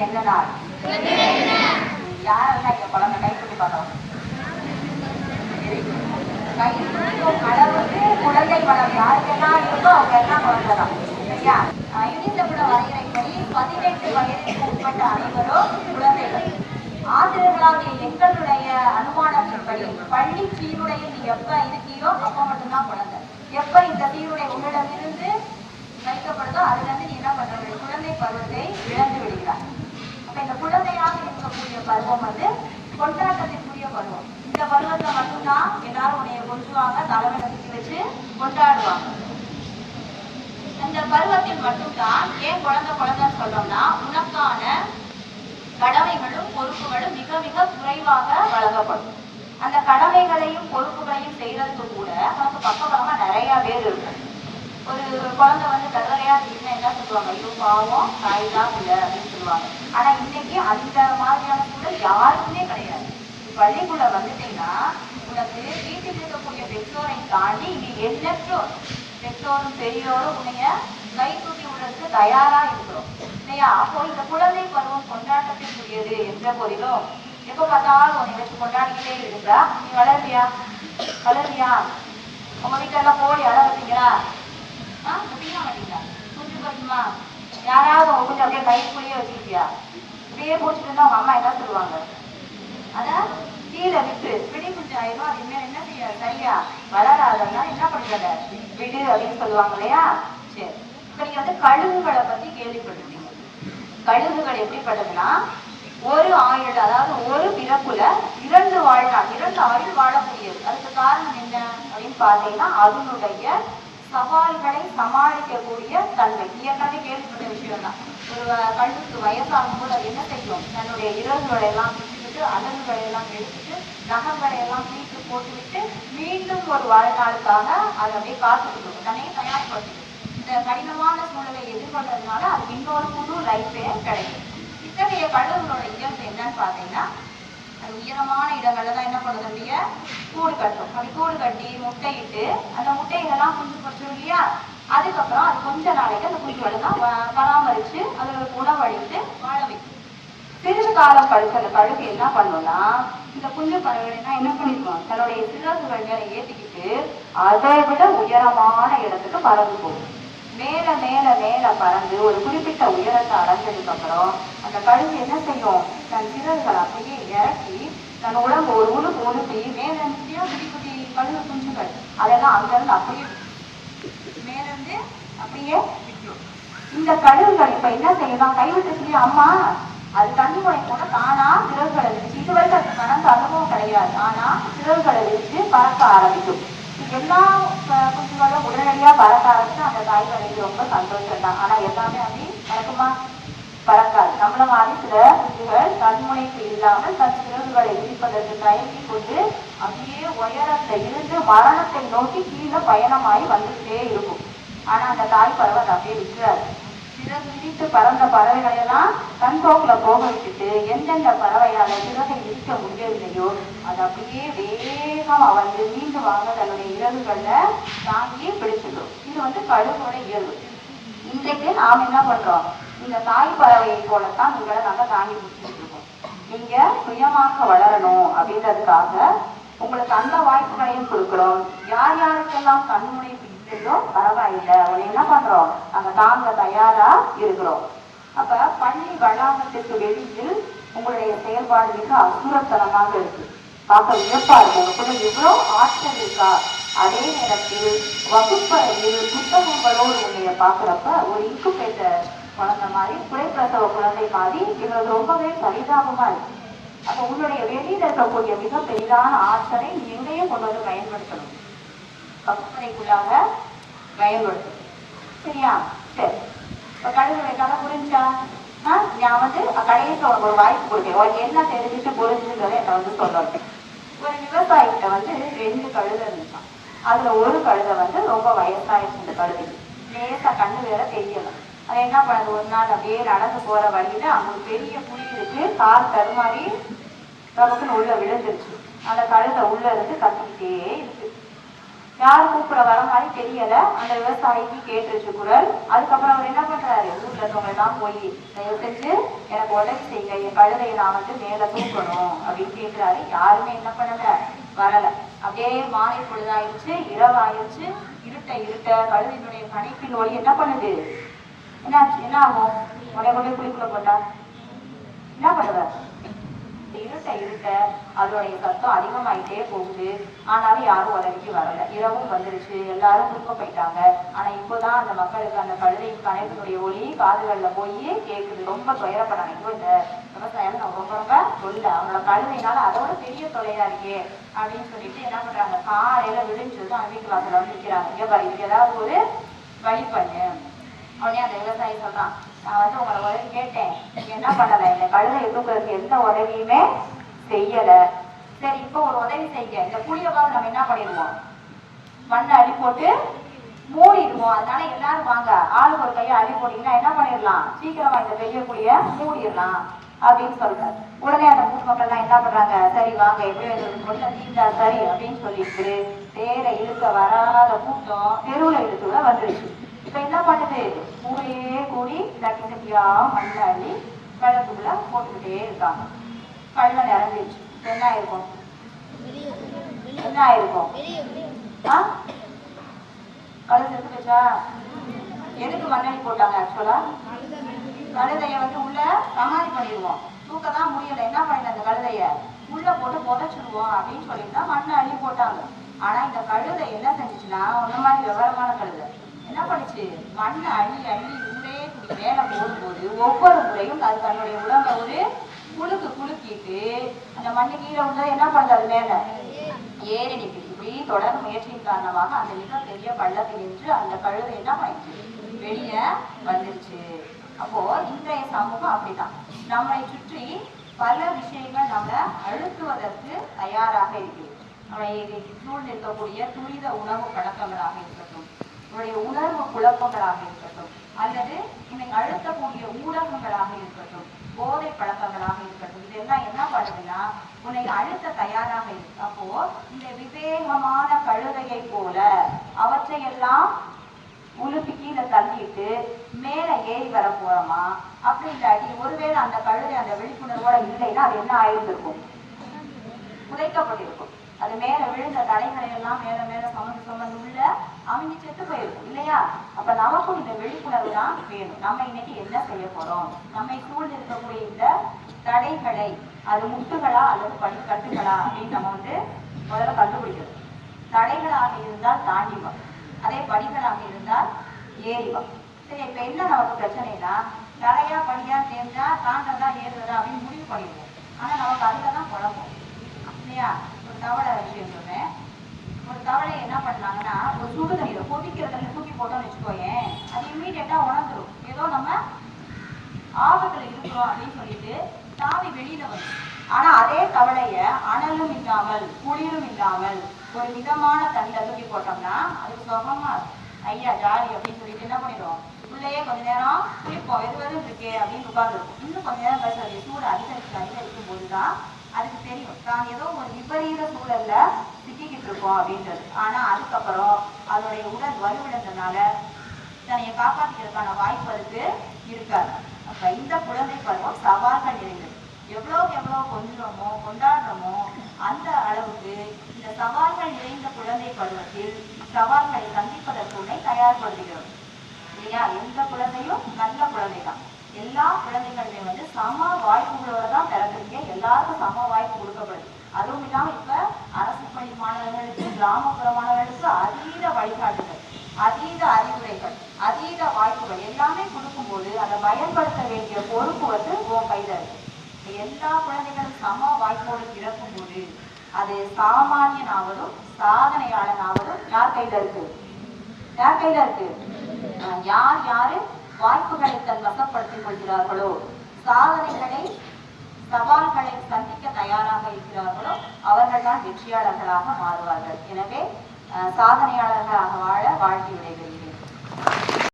என்னடா என்ன நாள் யாரெல்லாம் இங்க குழந்தை கை தூக்கி பார்த்தோம் அளவுக்கு குழந்தை படம் யாருக்கெல்லாம் இருக்கோ அவங்க எல்லாம் குழந்தை தான் சரியா யுனிசெஃபோட வரையறைப்படி பதினெட்டு வயதுக்கு உட்பட்ட அனைவரும் குழந்தைகள். ஆசிரியர்களாகிய எங்களுடைய அனுமானத்தின்படி பள்ளி சீருடையில் நீ எப்ப இருக்கீரோ அப்ப மட்டும்தான் குழந்தை. எப்ப இந்த சீருடை உன்னிடமிருந்து வைக்கப்படுதோ அதுல இருந்து நீ என்ன பண்ற குழந்தை பருவத்தை இழந்து விடுகிறார் இந்த குழந்தையாக இருக்கக்கூடிய பருவம் வந்து கொண்டாட்டத்திற்குரிய பருவம். இந்த பருவத்தை மட்டும்தான் எல்லாரும் உன்னைய கொஞ்சுவாங்க தலைமையில வச்சு கொண்டாடுவாங்க. இந்த பருவத்தில் மட்டும்தான் ஏன் குழந்தை குழந்தைன்னு சொல்றோம்னா உனக்கான கடமைகளும் பொறுப்புகளும் மிக மிக குறைவாக வழங்கப்படும். அந்த கடமைகளையும் பொறுப்புகளையும் செய்யறதுக்கு கூட நமக்கு பக்கபலமா நிறைய பேர் இருக்கும் ஒரு குழந்தை வந்து கதறையா இருந்தா என்ன சொல்லுவாங்க? ஐயோ பாவம் தாய் தான் இல்லை அப்படின்னு சொல்லுவாங்க. ஆனா இன்னைக்கு அந்த மாதிரியான சூழல் யாருக்குமே கிடையாது. பள்ளிக்குள்ள வந்துட்டீங்கன்னா உனக்கு வீட்டில் இருக்கக்கூடிய பெற்றோரை தாண்டி இங்க எல்லற்றோர் பெற்றோரும் பெரியோரும் உன்னைய கை தூக்கி விடுறதுக்கு தயாரா இருக்கிறோம். இல்லையா? அப்போ இந்த குழந்தை பருவம் கொண்டாட்டத்திற்குரியது என்ற போதிலும் எப்ப பார்த்தாலும் உன்னை வச்சு கொண்டாடிக்கிட்டே இருந்தா நீ வளர்றியா வளர்றியா உங்க வீட்டுல எல்லாம் போய் அழ வச்சீங்களா முடிய மாட்டீங்களா கொஞ்சம் கொஞ்சமா யாராவது உங்க அப்படியே கைக்குள்ளேயே வச்சுக்கிட்டியா? இப்படியே போச்சுட்டு இருந்தா அவங்க அம்மா என்ன சொல்லுவாங்க? அதான் கீழே விட்டு பிடி குஞ்சு ஆயிரும் அது இனிமேல் என்ன செய்ய சரியா? வளராதன்னா என்ன பண்றத? விடு அப்படின்னு சொல்லுவாங்க இல்லையா? சரி. இப்ப நீங்க வந்து கழுகுகளை பத்தி கேள்விப்பட்டிருக்கீங்க. கழுகுகள் எப்படிப்பட்டதுன்னா ஒரு ஆயுள் அதாவது ஒரு பிறப்புல இரண்டு வாழ்நாள் இரண்டு ஆயுள் வாழக்கூடியது. அதுக்கு காரணம் என்ன அப்படின்னு பார்த்தீங்கன்னா அதனுடைய சவால்களை சமாளிக்கக்கூடிய தன்மை. ஏற்கனவே கேள்விப்பட்ட விஷயம் தான் ஒரு வ- வயசாகும் போது அது என்ன செய்யும்? தன்னுடைய இரவுகளை எல்லாம் விட்டுட்டு அலகுகளை எல்லாம் எடுத்துட்டு நகங்களை எல்லாம் தீட்டு போட்டுவிட்டு மீண்டும் ஒரு வாழ்நாளுக்காக அதை அப்படியே காத்துக்கிட்டு இருக்கும் தன்னையே இந்த கடினமான சூழலை எதிர்கொண்டதுனால அது இன்னொரு புது லைஃபே கிடைக்கும். இத்தகைய கடவுளோட இயல்பு என்னன்னு பார்த்தீங்கன்னா அது உயரமான இடங்கள்ல தான் என்ன பண்ணுது அப்படியே கூடு கட்டும். அப்படி கூடு கட்டி முட்டையிட்டு அந்த முட்டைகளெல்லாம் குஞ்சு பொறிச்சிடும் இல்லையா? அதுக்கப்புறம் அது கொஞ்ச நாளைக்கு அந்த குஞ்சுகளெல்லாம் தான் பராமரிச்சு அதுகளுக்கு உணவழித்து வாழ வைக்கும். சிறிது காலம் கழிச்சு அந்த கழுகு என்ன பண்ணும்னா இந்த குஞ்சு பறவைகள்லாம் என்ன பண்ணிருக்கோம்? தன்னுடைய சிறகுகள் மேல ஏற்றிக்கிட்டு அதை விட உயரமான இடத்துக்கு பறந்து போகும். மேல மேல மேல பறந்து ஒரு குறிப்பிட்ட உயரத்தை அடைஞ்சதுக்கு அப்புறம் அந்த கழுகு என்ன செய்யும்? தன் சிறகுகள் அப்படியே இறக்கி தன் உடம்பு ஒரு உழுப்பு உழுப்பி மேல இருந்துச்சியா குட்டி குட்டி கழுகு குஞ்சுகள்? அதெல்லாம் அங்கிருந்து அப்படியே மேல இருந்து அப்படியே விட்டுரும். இந்த கழுகுகள் இப்ப என்ன செய்யலாம் கைவிட்டு அம்மா அது தண்ணி முறை போல தானா? சிறகுகளை விரிச்சு இது வரைக்கும் அதுக்கு அனுபவம் கிடையாது. ஆனா சிறகுகளை விரிச்சு பறக்க ஆரம்பிக்கும். எல்லா அஹ், குஞ்சுகளும் உடனடியா பறக்க ஆரம்பிச்சு அந்த தாய் தாய்களுக்கு ரொம்ப சந்தோஷம் தான் ஆனா எல்லாமே அப்படி பறக்குமா பறக்காது நம்மள மாதிரி சில குஞ்சுகள் தன்முனைப்பு இல்லாமல் தன் சிறகுகளை எதிர்ப்பதற்கு தயங்கி கொண்டு அப்படியே உயரத்தில் இருந்து மரணத்தை நோக்கி கீழே பயணமாகி வந்துகிட்டே இருக்கும். ஆனா அந்த தாய் பறவை அதை அப்படியே விட்டுறாது. சிறகு விரித்து பறந்த பறவைகளை எல்லாம் போக விட்டுட்டு எந்தெந்த பறவையால சிறகை விரிக்க முடியவில்லையோ அது அப்படியே வேகமா வந்து மீண்டும் வாங்க தன்னுடைய இறகுகள்ல தாங்கி பிடிச்சிடும். இது வந்து கழுகோட இயல்பு. இன்றைக்கு நாம் என்ன பண்றோம்? இந்த தாய் பறவையை போலத்தான் உங்களை நாங்க தாங்கி பிடிச்சிட்டு இருக்கோம். நீங்க சுயமாக வளரணும் அப்படின்றதுக்காக உங்களுக்கு அந்த வாய்ப்புகளையும் கொடுக்கிறோம். யார் யாருக்கெல்லாம் கண்முனைப்பு இல்லையோ பரவாயில்லை. உன்னை என்ன பண்றோம்? நாங்க தாங்க தயாரா இருக்கிறோம். அப்ப பள்ளி வளாகத்திற்கு வெளியில் உங்களுடைய செயல்பாடு மிக அசுரத்தனமாக இருக்கு. பார்க்க வியப்பா இருக்கும் உங்களுக்குள்ள எவ்வளவு ஆற்றல் இருக்கா? அதே நேரத்தில் வகுப்பறையில் புத்தகங்களோடு உன்னைய பார்க்குறப்ப ஒரு இன்குபேட்டர் குழந்தை மாதிரி குறைப்பிரசவ குழந்தை மாதிரி. எங்களுக்கு ரொம்பவே பரிதாபமா இருக்கு. அப்போ உங்களுடைய வெளியில இருக்கக்கூடிய மிக பெரிதான ஆற்றலை நீங்களே கொண்டு வந்து பயன்படுத்தணும். வகுப்பறைக்குள்ளாக பயன்படுத்தும் சரியா? சரி. இப்போ கழுகுகளை கதை புரிஞ்சா நான் வந்து கடைசியில் உனக்கு ஒரு வாய்ப்பு கொடுத்தேன் உனக்கு என்ன தெரிஞ்சுட்டு புரிஞ்சுங்கிறத என்னை வந்து சொல்லணும். ஒரு விவசாயிகிட்ட வந்து ரெண்டு கழுதை இருந்துச்சான் அதுல ஒரு கழுதை வந்து ரொம்ப வயசாயிடுச்சு இந்த கழுதைக்கு லேசா கண்ணு வேற தெரியல. அது என்ன பண்ணுது? ஒரு நாள் அப்படியே நடந்து போற வழியில அங்க பெரிய புலி இருக்கு. கார் தருமாறி நமக்குன்னு உள்ள விழுந்துருச்சு. அந்த கழுதை உள்ள இருந்து கத்திக்கிட்டே இருக்கு. யார் கூப்பிட வர மாதிரி தெரியல. அந்த விவசாயிக்கு கேட்டுருச்சு குரல். அதுக்கப்புறம் அவர் என்ன பண்றாரு? ஊர்ல இருக்கவங்க எல்லாம் போய் தயவு செஞ்சு எனக்கு உதவி செய்யுங்க. என் கழுதையை நான் வந்து மேல தூக்கணும். அப்படின்னு கேட்கிறாரு யாருமே என்ன பண்ணல. வரல. அப்படியே மாலை பொழுதாயிருச்சு இரவாயிருச்சு இருட்ட இருட்ட கழுதையினுடைய கணிப்பின் ஒளி என்ன பண்ணுது? என்னாச்சு? என்ன ஆகும்? உடனே கொண்டு போய் குழிக்குள்ள போட்டா? என்ன பண்ணுவ? இருட்ட இருட்ட அதோடைய சத்தம் அதிகமாயிட்டே போகுது. ஆனாலும் யாரும் உதவிக்கு வரல. இரவும் வந்துருச்சு. எல்லாரும் தூக்க போயிட்டாங்க. ஆனா இப்போதான் அந்த மக்களுக்கு அந்த கழுதை கணைப்பினுடைய ஒளி காதுகள்ல போய் கேக்குது. ரொம்ப துயரப்படாங்க இப்போ இந்த விவசாயம் நம்ம ரொம்ப ரொம்ப சொல்ல அவங்களோட கழுதைனால அதோட பெரிய தொலையா இருக்கே அப்படின்னு சொல்லிட்டு என்ன பண்றாங்க? காலையில விழிஞ்சதும் அவங்க வீட்டு வாசல்ல வந்து நிக்கிறாங்க. பாரு இதுக்கு ஏதாவது ஒரு வழி பண்ணு. உடனே அந்த விவசாயி சொல்றான் நான் வந்து உங்களை உதவி கேட்டேன். நீங்கள் என்ன பண்ணலை? இந்த கழுதை தூக்குறதுக்கு எந்த உதவியுமே செய்யலை. சரி இப்போ ஒரு உதவி செய்ய இந்த புளியவாக நம்ம என்ன பண்ணிடுவோம்? மண்ணை அள்ளி போட்டு மூடிடுவோம். அதனால எல்லாரும் வாங்க. ஆளுக்கு ஒரு கையை அள்ளி போட்டீங்கன்னா என்ன பண்ணிடலாம்? சீக்கிரமா இந்த பெரிய புளிய மூடிடலாம் அப்படின்னு சொல்றாரு. உடனே அந்த மூணு மக்கள் எல்லாம் என்ன பண்றாங்க? சரி வாங்க. எப்படியோ கொஞ்சம் கொண்டு தீண்டா சரி அப்படின்னு சொல்லிட்டு தேர இழுக்க வராத கூட்டம் தெருவுல இழுத்து கூட வந்துருச்சு. இப்ப என்ன பண்ணுது ஊரையே கூடி தட்டி தட்டியா மண்ணை அள்ளி வெள்ளத்துக்குள்ள போட்டுக்கிட்டே இருக்காங்க. கள்ள நிறஞ்சிருச்சு என்ன ஆயிருக்கும்? என்ன ஆயிருக்கும்? ஆ? கழுதை இருக்குச்சா எதுக்கு மண்ணடி போட்டாங்க ஆக்சுவலா கழுதைய வந்து உள்ள சமாதி பண்ணிடுவோம். தூக்க தான் முடியல. என்ன பண்ணல அந்த கழுதைய? உள்ள போட்டு புதைச்சிடுவோம் அப்படின்னு சொல்லிட்டு தான் மண்ணை அள்ளி போட்டாங்க. ஆனா இந்த கழுதை என்ன செஞ்சுச்சுன்னா ஒன்ன மாதிரி விவரமான கழுதை. என்ன பண்ணுச்சு? மண்ணை அள்ளி அள்ளி உள்ளே இப்படி மேல போடும்போது ஒவ்வொரு முறையும் அது தன்னுடைய உடம்ப ஒரு குலுக்கு குலுக்கிட்டு அந்த மண்ணு கீழே உள்ளதை என்ன பண்ணுது அது மேல? ஏறி நிற்குது இப்படி தொடர் முயற்சியின் காரணமாக அந்த மிகப்பெரிய பள்ளத்தில் நின்று அந்த கழுதை என்ன பண்ணிச்சு வெளிய வந்துருச்சு. அப்போ இன்றைய சமூகம் அப்படிதான் நம்மை சுற்றி பல விஷயங்கள் நம்மளை அழுத்துவதற்கு தயாராக இருக்கு நம்மை சூழ்நிற்கக்கூடிய துரித உணவு பழக்கங்களாக இருக்கட்டும். உங்களுடைய உணர்வு குழப்பங்களாக இருக்கட்டும் அல்லது இன்னைக்கு அழுத்தக்கூடிய ஊடகங்களாக இருக்கட்டும் போதை பழக்கங்களாக இருக்கட்டும் இதெல்லாம் என்ன பண்ணுதுன்னா உன்னை அழுத்த தயாராக இருக்கு அப்போ இந்த விவேகமான கழுதையை போல அவற்றையெல்லாம் உலுப்பி கீழே தள்ளிட்டு மேல ஏறி வர போறோமா? அப்படி இல்லாட்டி ஒருவேளை அந்த கழுதை அந்த விழிப்புணர்வோட இல்லைன்னா அது என்ன ஆயிருந்திருக்கும்? புதைக்கப்பட்டிருக்கும். அது மேல விழுந்த தலைகளை எல்லாம் மேல மேல சுமந்து சுமந்து உள்ள அவங்க செத்து போயிருக்கும் இல்லையா? அப்ப நமக்கும் இந்த விழிப்புணர்வு தான் வேணும். நம்ம இன்னைக்கு என்ன செய்ய போறோம்? நம்மை சூழ்ந்து இருக்கக்கூடிய இந்த தடைகளை அது முட்டுகளா அல்லது பட்டு கட்டுகளா அப்படின்னு நம்ம வந்து முதல்ல கண்டுபிடிக்கணும். தடைகளாக இருந்தால் தாண்டிவம் அதே படிகளாக இருந்தால் ஏறி சரி இப்ப என்ன நமக்கு பிரச்சனைனா தடையா படியா சேர்ந்தா தாண்டதா ஏறுறதா அப்படின்னு முடிவு பண்ணிடுவோம். ஆனா நமக்கு அதுலதான் குழப்பம் இல்லையா? தவளை விஷயம் சொல்றேன் ஒரு தவளை என்ன பண்ணாங்கன்னா ஒரு சுடு தண்ணீரை கொதிக்கிறதுல தூக்கி போட்டோம்னு வச்சுக்கோயேன். அது இம்மீடியட்டா உணர்ந்துரும். ஏதோ நம்ம ஆபத்துல இருக்கிறோம் அப்படின்னு சொல்லிட்டு தாவி வெளியில வரும் ஆனா அதே தவளைய அனலும் இல்லாமல் குளிரும் இல்லாமல் ஒரு மிதமான தண்ணியில தூக்கி போட்டோம்னா அதுக்கு சுகமா ஐயா ஜாலி அப்படின்னு சொல்லிட்டு என்ன பண்ணிடுவோம்? உள்ளேயே கொஞ்ச நேரம் குளிப்போம் எது வரும் இருக்கே அப்படின்னு உட்காந்துருக்கும் இன்னும் கொஞ்ச நேரம் கழிச்சு சூடு அதிகரிச்சு அதிகரிக்கும் போதுதான் அதுக்கு தெரியும். தான் ஏதோ ஒரு விபரீத சூழல்ல சிக்கிக்கிட்டு இருக்கோம் அப்படின்றது. ஆனா அதுக்கப்புறம் அதனுடைய உடல் வலுவிழந்தனால தன்னை காப்பாத்திக்கிறதுக்கான வாய்ப்பு அதுக்கு இருக்காது. அப்ப இந்த குழந்தை பருவம் சவால்கள் நிறைந்தது. எவ்வளவுக்கு எவ்வளவு கொஞ்சுறோமோ கொண்டாடுறோமோ அந்த அளவுக்கு இந்த சவால்கள் நிறைந்த குழந்தை பருவத்தில் சவால்களை சந்திப்பதற்கு உன்னை தயார்படுத்துகிறோம் இல்லையா? எந்த குழந்தையும் நல்ல குழந்தை தான் எல்லா குழந்தைகளுமே வந்து சம வாய்ப்புகளோட தான் பிறந்திருக்கே எல்லாருக்கும் சம வாய்ப்பு கொடுக்கப்படுது. அதுவும் இல்லாம இப்ப அரசு பள்ளி மாணவர்களுக்கு கிராமப்புற மாணவர்களுக்கு அதீத வழிகாட்டுதல் அதீத அறிவுரைகள் அதீத வாய்ப்புகள் எல்லாமே கொடுக்கும்போது அதை பயன்படுத்த வேண்டிய பொறுப்பு வந்து உன் கையில இருக்கு. எல்லா குழந்தைகளும் சம வாய்ப்போடு பிறக்கும்போது அது சாமானியனாவதும் சாதனையாளனாவதும் யார் கையில இருக்கு? யார் கையில இருக்கு? யார் யாரு? வாய்ப்புகளை தன் வசப்படுத்திக் கொள்கிறார்களோ? சாதனைகளை சவால்களை சந்திக்க தயாராக இருக்கிறார்களோ? அவர்கள் தான் வெற்றியாளர்களாக மாறுவார்கள். எனவே அஹ் சாதனையாளர்களாக வாழ வாழ்த்தி விடைபெறுகிறேன்.